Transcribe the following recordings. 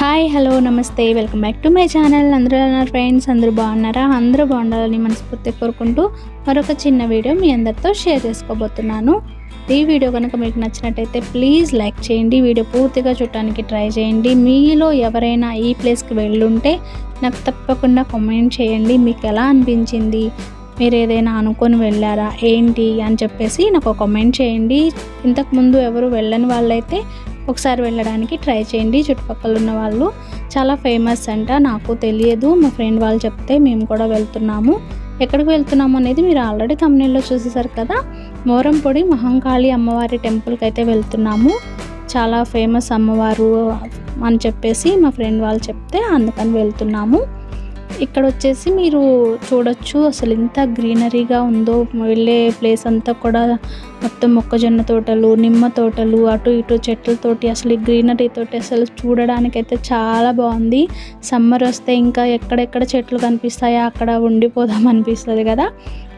Hi hello నమస్తే welcome back to my channel అందరూ నా ఫ్రెండ్స్ అందరూ బాగున్నారా? అందరూ బాగుండాలని మనస్ఫూర్తి కోరుకుంటూ మరొక చిన్న వీడియో మీ అందరితో షేర్ చేసుకోబోతున్నాను. ఈ వీడియో కనుక మీకు నచ్చినట్టయితే ప్లీజ్ లైక్ చేయండి. వీడియో పూర్తిగా చూడటానికి ట్రై చేయండి. మీలో ఎవరైనా ఈ ప్లేస్కి వెళ్ళుంటే నాకు తప్పకుండా కామెంట్ చేయండి. మీకు ఎలా అనిపించింది? మీరు ఏదైనా అనుకొని వెళ్ళారా? ఏంటి? అని చెప్పేసి నాకు కామెంట్ చేయండి. ఇంతకుముందు ఎవరు వెళ్ళని వాళ్ళైతే ఒకసారి వెళ్ళడానికి ట్రై చేయండి. చుట్టుపక్కల ఉన్న వాళ్ళు చాలా ఫేమస్ అంట. నాకు తెలియదు. మా ఫ్రెండ్ వాళ్ళు చెప్తే మేము కూడా వెళ్తున్నాము. ఎక్కడికి వెళ్తున్నాము అనేది మీరు ఆల్రెడీ తమిళలో చూసేసారు కదా? మోరంపొడి మహంకాళి అమ్మవారి టెంపుల్కి అయితే వెళ్తున్నాము. చాలా ఫేమస్ అమ్మవారు అని చెప్పేసి మా ఫ్రెండ్ వాళ్ళు చెప్తే అందుకని వెళ్తున్నాము. ఇక్కడ వచ్చేసి మీరు చూడొచ్చు. అసలు ఎంత గ్రీనరీగా ఉందో. వెళ్ళే ప్లేస్ అంతా కూడా మొత్తం మొక్కజొన్న తోటలు నిమ్మ తోటలు అటు ఇటు చెట్లతోటి అసలు ఈ గ్రీనరీ తోటి అసలు చూడడానికైతే చాలా బాగుంది. సమ్మర్ వస్తే ఇంకా ఎక్కడెక్కడ చెట్లు కనిపిస్తాయో అక్కడ ఉండిపోదాం అనిపిస్తుంది కదా.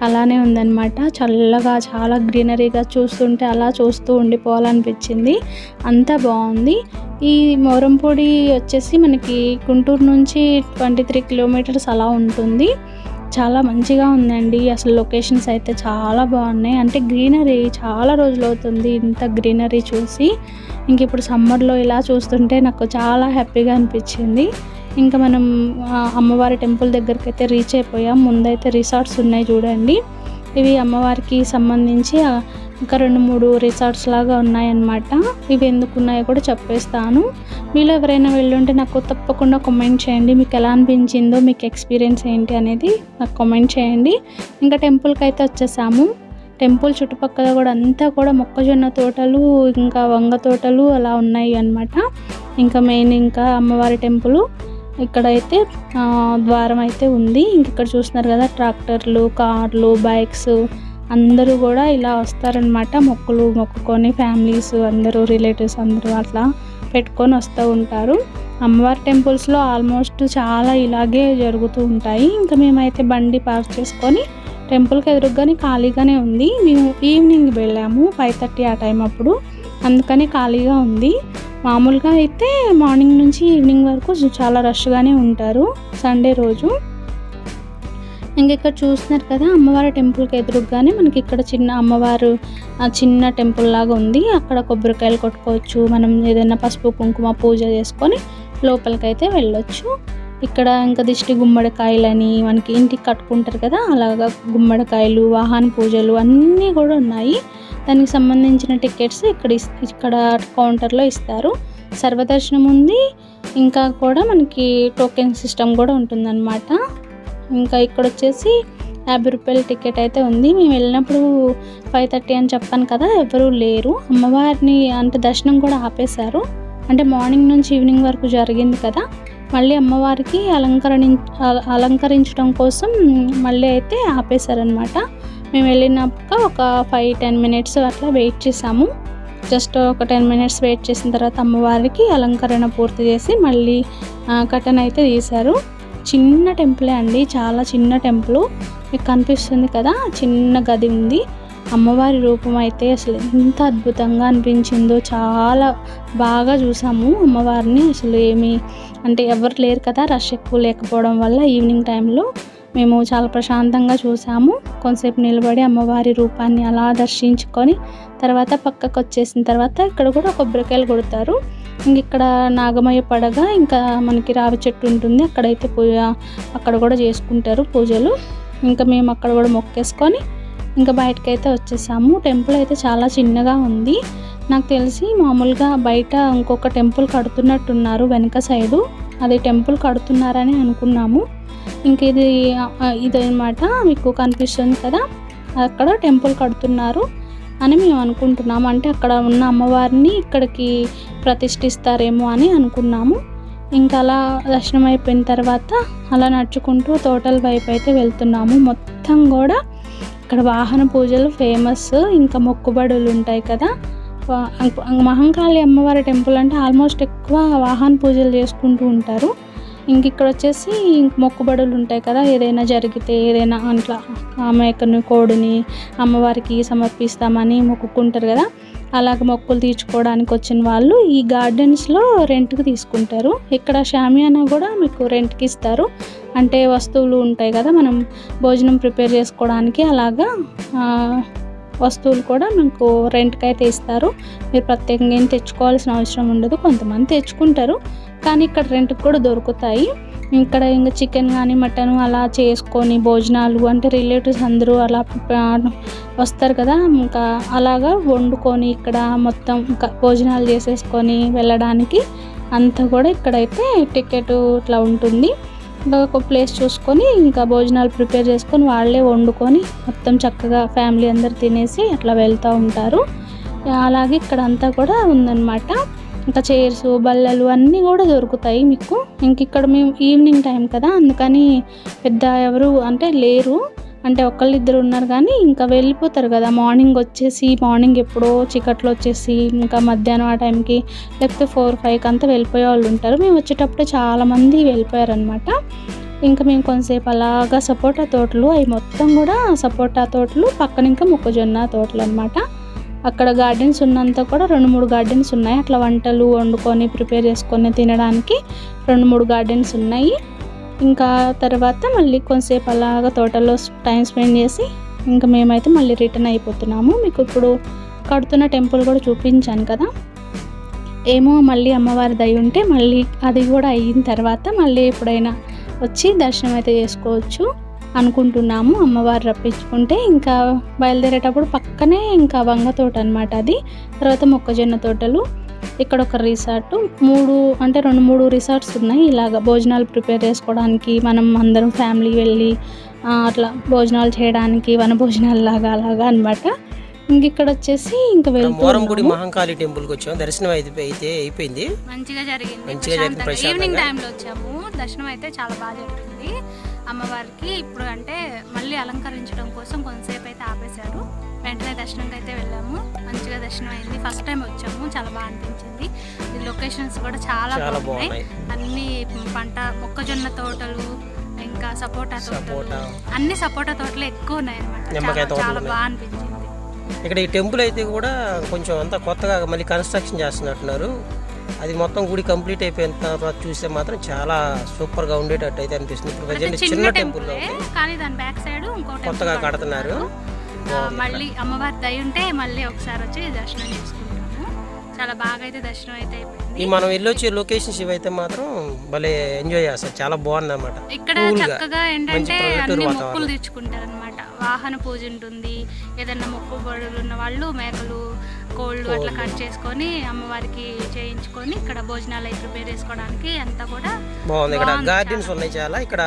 అలానే ఉందన్నమాట. చల్లగా చాలా గ్రీనరీగా చూస్తుంటే అలా చూస్తూ ఉండిపోవాలనిపించింది. అంతా బాగుంది. ఈ మోరంపొడి వచ్చేసి మనకి గుంటూరు నుంచి ట్వంటీ త్రీ కిలోమీటర్స్ అలా ఉంటుంది. చాలా మంచిగా ఉందండి. అసలు లొకేషన్స్ అయితే చాలా బాగున్నాయి. అంటే గ్రీనరీ చాలా రోజులు అవుతుంది ఇంత గ్రీనరీ చూసి. ఇంక ఇప్పుడు సమ్మర్లో ఇలా చూస్తుంటే నాకు చాలా హ్యాపీగా అనిపించింది. ఇంకా మనం అమ్మవారి టెంపుల్ దగ్గరికి అయితే రీచ్ అయిపోయాం. ముందైతే రిసార్ట్స్ ఉన్నాయి చూడండి. ఇవి అమ్మవారికి సంబంధించి ఇంకా రెండు మూడు రిసార్ట్స్ లాగా ఉన్నాయన్నమాట. ఇవి ఎందుకు ఉన్నాయో కూడా చెప్పేస్తాను. మీలో ఎవరైనా వెళ్ళుంటే నాకు తప్పకుండా కామెంట్ చేయండి. మీకు ఎలా అనిపించిందో మీకు ఎక్స్పీరియన్స్ ఏంటి అనేది నాకు కామెంట్ చేయండి. ఇంకా టెంపుల్కి అయితే వచ్చేసాము. టెంపుల్ చుట్టుపక్కల కూడా అంతా కూడా మొక్కజొన్న తోటలు ఇంకా వంగ తోటలు అలా ఉన్నాయి అన్నమాట. ఇంకా మెయిన్ ఇంకా అమ్మవారి టెంపుల్ ఇక్కడైతే ద్వారం అయితే ఉంది. ఇంక ఇక్కడ చూస్తున్నారు కదా ట్రాక్టర్లు కార్లు బైక్స్ అందరూ కూడా ఇలా వస్తారనమాట మొక్కులు మొక్కుకొని ఫ్యామిలీస్ అందరూ రిలేటివ్స్ అందరూ అట్లా పెట్టుకొని వస్తూ ఉంటారు. అమ్మవారి టెంపుల్స్లో ఆల్మోస్ట్ చాలా ఇలాగే జరుగుతూ ఉంటాయి. ఇంకా మేమైతే బండి పార్క్ చేసుకొని టెంపుల్కి ఎదురుగానే ఖాళీగానే ఉంది. మేము ఈవినింగ్ వెళ్ళాము ఫైవ్ థర్టీ ఆ టైం అప్పుడు. అందుకని ఖాళీగా ఉంది. మామూలుగా అయితే మార్నింగ్ నుంచి ఈవినింగ్ వరకు చాలా రష్గానే ఉంటారు. సండే రోజు. ఇంక ఇక్కడ చూస్తున్నారు కదా అమ్మవారి టెంపుల్కి ఎదురుగానే మనకి ఇక్కడ చిన్న అమ్మవారు చిన్న టెంపుల్ లాగా ఉంది. అక్కడ కొబ్బరికాయలు కొట్టుకోవచ్చు మనం ఏదైనా పసుపు కుంకుమ పూజ చేసుకొని లోపలికైతే వెళ్ళొచ్చు. ఇక్కడ ఇంకా దిష్టి గుమ్మడికాయలని మనకి ఇంటికి కట్టుకుంటారు కదా అలాగా గుమ్మడికాయలు వాహన పూజలు అన్నీ కూడా ఉన్నాయి. దానికి సంబంధించిన టికెట్స్ ఇక్కడ ఇక్కడ కౌంటర్లో ఇస్తారు. సర్వదర్శనం ఉంది. ఇంకా కూడా మనకి టోకెన్ సిస్టమ్ కూడా ఉంటుందన్నమాట. ఇంకా ఇక్కడ వచ్చేసి యాభై రూపాయల టికెట్ అయితే ఉంది. మేము వెళ్ళినప్పుడు ఫైవ్ థర్టీ అని చెప్పాను కదా ఎవరూ లేరు. అమ్మవారిని అంటే దర్శనం కూడా ఆపేశారు. అంటే మార్నింగ్ నుంచి ఈవినింగ్ వరకు జరిగింది కదా. మళ్ళీ అమ్మవారికి అలంకరణ అలంకరించడం కోసం మళ్ళీ అయితే ఆపేశారనమాట మేము వెళ్ళినాక ఒక ఫైవ్ టెన్ మినిట్స్ అట్లా వెయిట్ చేసాము జస్ట్ ఒక టెన్ మినిట్స్ వెయిట్ చేసిన తర్వాత అమ్మవారికి అలంకరణ పూర్తి చేసి మళ్ళీ కటన్ అయితే తీశారు. చిన్న టెంపులే అండి చాలా చిన్న టెంపుల్. మీకు కనిపిస్తుంది కదా చిన్న గది ఉంది. అమ్మవారి రూపం అయితే అసలు ఎంత అద్భుతంగా అనిపించిందో చాలా బాగా చూసాము అమ్మవారిని. అసలు ఏమి అంటే ఎవరు లేరు కదా రష్ ఎక్కువ లేకపోవడం వల్ల ఈవినింగ్ టైంలో మేము చాలా ప్రశాంతంగా చూసాము. కొంతసేపు నిలబడి అమ్మవారి రూపాన్ని అలా దర్శించుకొని తర్వాత పక్కకు వచ్చేసిన తర్వాత ఇక్కడ కూడా కొబ్బరికాయలు కొడతారు. ఇక్కడ నాగమయ్య పడగ ఇంకా మనకి రావి చెట్టు ఉంటుంది. అక్కడైతే పూజ అక్కడ కూడా చేసుకుంటారు పూజలు. ఇంకా మేము అక్కడ కూడా మొక్కేసుకొని ఇంకా బయటకు అయితే వచ్చేసాము. టెంపుల్ అయితే చాలా చిన్నగా ఉంది. నాకు తెలిసి మామూలుగా బయట ఇంకొక టెంపుల్ కడుతున్నట్టున్నారు వెనక సైడు. అది టెంపుల్ కడుతున్నారని అనుకున్నాము. ఇంక ఇది ఇది అనమాట మీకు కనిపిస్తుంది కదా. అక్కడ టెంపుల్ కడుతున్నారు అని మేము అనుకుంటున్నాము. అంటే అక్కడ ఉన్న అమ్మవారిని ఇక్కడికి ప్రతిష్ఠిస్తారేమో అని అనుకున్నాము. ఇంకా అలా దర్శనం అయిపోయిన తర్వాత అలా నడుచుకుంటూ తోటల వైపు అయితే వెళ్తున్నాము. మొత్తం కూడా ఇక్కడ వాహన పూజలు ఫేమస్. ఇంకా మొక్కుబడులు ఉంటాయి కదా. మహంకాళి అమ్మవారి టెంపుల్ అంటే ఆల్మోస్ట్ ఎక్కువ వాహన పూజలు చేసుకుంటూ ఉంటారు. ఇంక ఇక్కడ వచ్చేసి ఇంక మొక్కుబడులు ఉంటాయి కదా ఏదైనా జరిగితే ఏదైనా అట్లా ఆమె మేకను కోడిని అమ్మవారికి సమర్పిస్తామని మొక్కుకుంటారు కదా అలాగ మొక్కులు తీర్చుకోవడానికి వచ్చిన వాళ్ళు ఈ గార్డెన్స్లో రెంట్కి తీసుకుంటారు. ఇక్కడ షామియానా కూడా మీకు రెంట్కి ఇస్తారు. అంటే వస్తువులు ఉంటాయి కదా మనం భోజనం ప్రిపేర్ చేసుకోవడానికి అలాగా వస్తువులు కూడా మీకు రెంట్కి అయితే ఇస్తారు. మీరు ప్రత్యేకంగా ఏం తెచ్చుకోవాల్సిన అవసరం ఉండదు. కొంతమంది తెచ్చుకుంటారు. కానీ ఇక్కడ రెంట్కి కూడా దొరుకుతాయి. ఇక్కడ ఇంకా చికెన్ కానీ మటన్ అలా చేసుకొని భోజనాలు అంటే రిలేటివ్స్ అందరూ అలా వస్తారు కదా. ఇంకా అలాగా వండుకొని ఇక్కడ మొత్తం ఇంకా భోజనాలు చేసేసుకొని వెళ్ళడానికి అంతా కూడా ఇక్కడైతే టికెట్ ఇట్లా ఉంటుంది. ఒక ప్లేస్ చూసుకొని ఇంకా భోజనాలు ప్రిపేర్ చేసుకొని వాళ్ళే వండుకొని మొత్తం చక్కగా ఫ్యామిలీ అందరు తినేసి అట్లా వెళ్తూ ఉంటారు. అలాగే ఇక్కడ అంతా కూడా ఉందన్నమాట. ఇంకా చైర్స్ బల్లలు అన్నీ కూడా దొరుకుతాయి మీకు. ఇంక ఇక్కడ మేము ఈవినింగ్ టైం కదా అందుకని పెద్ద ఎవరు అంటే లేరు. అంటే ఒకళ్ళిద్దరు ఉన్నారు కానీ ఇంకా వెళ్ళిపోతారు కదా. మార్నింగ్ వచ్చేసి మార్నింగ్ ఎప్పుడో చీకట్లో వచ్చేసి ఇంకా మధ్యాహ్నం ఆ టైంకి లేకపోతే ఫోర్ ఫైవ్కి అంతా వెళ్ళిపోయే వాళ్ళు ఉంటారు. మేము వచ్చేటప్పుడు చాలామంది వెళ్ళిపోయారనమాట ఇంకా మేము కొంతసేపు అలాగా సపోటా తోటలు అవి మొత్తం కూడా సపోటా తోటలు పక్కన ఇంకా మొక్కజొన్న తోటలు అనమాట అక్కడ గార్డెన్స్ ఉన్నంత కూడా రెండు మూడు గార్డెన్స్ ఉన్నాయి. అట్లా వంటలు వండుకొని ప్రిపేర్ చేసుకొని తినడానికి రెండు మూడు గార్డెన్స్ ఉన్నాయి. ఇంకా తర్వాత మళ్ళీ కొంతసేపు అలాగా తోటలో టైం స్పెండ్ చేసి ఇంకా మేమైతే మళ్ళీ రిటర్న్ అయిపోతున్నాము. మీకు ఇప్పుడు కడుతున్న టెంపుల్ కూడా చూపించాను కదా. ఏమో మళ్ళీ అమ్మవారి దయ ఉంటే మళ్ళీ అది కూడా అయిన తర్వాత మళ్ళీ ఎప్పుడైనా వచ్చి దర్శనం అయితే చేసుకోవచ్చు అనుకుంటున్నాము. అమ్మవారు రప్పించుకుంటే ఇంకా బయలుదేరేటప్పుడు పక్కనే ఇంకా వంగ తోట అనమాట అది. తర్వాత మొక్కజొన్న తోటలు ఇక్కడ ఒక రిసార్ట్. మూడు అంటే రెండు మూడు రిసార్ట్స్ ఉన్నాయి. ఇలాగ భోజనాలు ప్రిపేర్ చేసుకోవడానికి మనం అందరం ఫ్యామిలీ వెళ్ళి అట్లా భోజనాలు చేయడానికి వన భోజనాలు లాగా అలాగా అనమాట ఇంక ఇక్కడ వచ్చేసి ఇంకా వెళ్తున్నాము మహంకాళి టెంపుల్కి వచ్చాం దర్శనం అయితే అయితే అయిపోయింది. మంచిగా జరిగింది. మంచిగా జరిగింది. ఈవినింగ్. టైంలో వచ్చాము. దర్శనం అయితే చాలా బాగా జరిగింది. అమ్మవారికి ఇప్పుడు అంటే మళ్ళీ అలంకరించడం కోసం కొంతసేపు అయితే ఆపేశారు. వెంటనే దర్శనంకి అయితే వెళ్ళాము. మంచిగా దర్శనం అయింది. ఫస్ట్ టైం వచ్చాము. చాలా బాగా అనిపించింది. ఈ లొకేషన్స్ కూడా చాలా బాగున్నాయి. అన్ని పంట మొక్కజొన్న తోటలు ఇంకా సపోటా తోటలు. అన్ని సపోటా తోటలు ఎక్కువ ఉన్నాయి అనమాట నిమ్మకాయ తోటలు చాలా. బాగా అనిపించింది. ఇక్కడ ఈ టెంపుల్ అయితే కూడా కొంచెం అంతా కొత్తగా మళ్ళీ కన్స్ట్రక్షన్ చేస్తున్నట్టున్నారు. అది మొత్తం గుడి కంప్లీట్ అయిపోయిన తర్వాత చూస్తే మాత్రం చాలా సూపర్గా ఉండేటట్టు అయితే అనిపిస్తుంది. ఇప్పుడు చిన్న టెంపుల్ కానీ దాని బ్యాక్ సైడ్ కొత్తగా కడుతున్నారు. మళ్ళీ అమ్మవారి దయ ఉంటే మళ్ళీ ఒకసారి వచ్చి దర్శనం చేసుకుంటాము. చాలా బాగా అయితే దర్శనం అయితే ఈ మనం వెళ్ళొచ్చే లొకేషన్స్ ఇవైతే మాత్రం భలే ఎంజాయ్ చేస్తారు. చాలా బాగుంది అనమాట ఇక్కడ చక్కగా ఏంటంటే అన్ని. మొక్కులు తెచ్చుకుంటారు అనమాట వాహన పూజ ఉంటుంది ఏదన్నా మొక్కు బడులు ఉన్న వాళ్ళు మేకలు కోళ్ళు అట్లా కట్ చేసుకొని అమ్మవారికి చేయించుకొని ఇక్కడ భోజనాలు అయి ప్రిపేర్ చేసుకోవడానికి అంతా కూడా బాగుంది. ఇక్కడ గార్డెన్స్ ఉన్నాయి చాలా. ఇక్కడ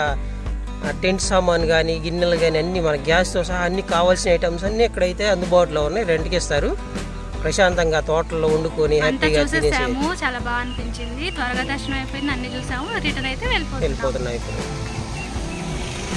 టెంట్ సామాన్ కానీ గిన్నెలు కానీ అన్ని మన గ్యాస్తో సహా అన్ని కావాల్సిన ఐటమ్స్ అన్ని ఇక్కడైతే అందుబాటులో ఉన్నాయి రెంట్కి ఇస్తారు. ప్రశాంతంగా తోటల్లో వండుకొని హ్యాపీగా తినేసి చూసేసాము. చాలా బాగా అనిపించింది. త్వరగా దర్శనం అయిపోయింది. అన్ని చూసాము. రిటర్న్ అయితే వెళ్ళిపోతున్నాయి ఇప్పుడు